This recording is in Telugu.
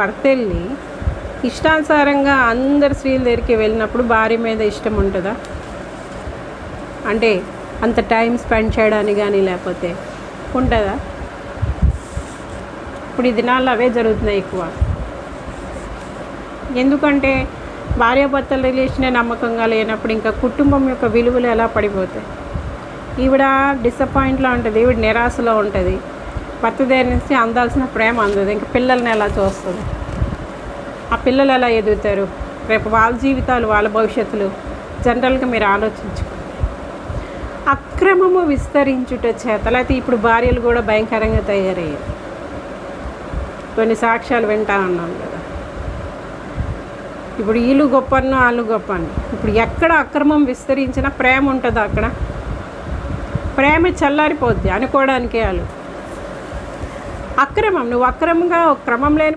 భర్త వెళ్ళి ఇష్టానుసారంగా అందరు స్త్రీల దగ్గరికి వెళ్ళినప్పుడు భార్య మీద ఇష్టం ఉంటుందా? అంటే అంత టైం స్పెండ్ చేయడానికి కానీ లేకపోతే ఉంటుందా? ఇప్పుడు ఈ దినాల్లో అవే జరుగుతున్నాయి ఎక్కువ. ఎందుకంటే భార్యాభర్తల రిలేషనే నమ్మకంగా లేనప్పుడు ఇంకా కుటుంబం యొక్క విలువలు ఎలా పడిపోతాయి? ఈవిడ డిసప్పాయింట్లో ఉంటుంది ఈవిడ నిరాశలో ఉంటుంది. భర్త దగ్గర నుంచి అందాల్సిన ప్రేమ అందదు. ఇంకా పిల్లల్ని ఎలా చూస్తుంది? ఆ పిల్లలు ఎలా ఎదుగుతారు? రేపు వాళ్ళ జీవితాలు వాళ్ళ భవిష్యత్తులు జనరల్గా మీరు ఆలోచించుకోండి. అక్రమము విస్తరించుట చేత లేకపోతే ఇప్పుడు భార్యలు కూడా భయంకరంగా తయారయ్యారు. కొన్ని సాక్ష్యాలు వింటా ఉన్నాం కదా. ఇప్పుడు వీళ్ళు గొప్పను వాళ్ళు గొప్పను ఇప్పుడు ఎక్కడ అక్రమం విస్తరించినా ప్రేమ ఉంటుంది అక్కడ. ప్రేమ చల్లారిపోద్ది అనుకోవడానికే వాళ్ళు. అక్రమం నువ్వు అక్రమంగా క్రమం లేని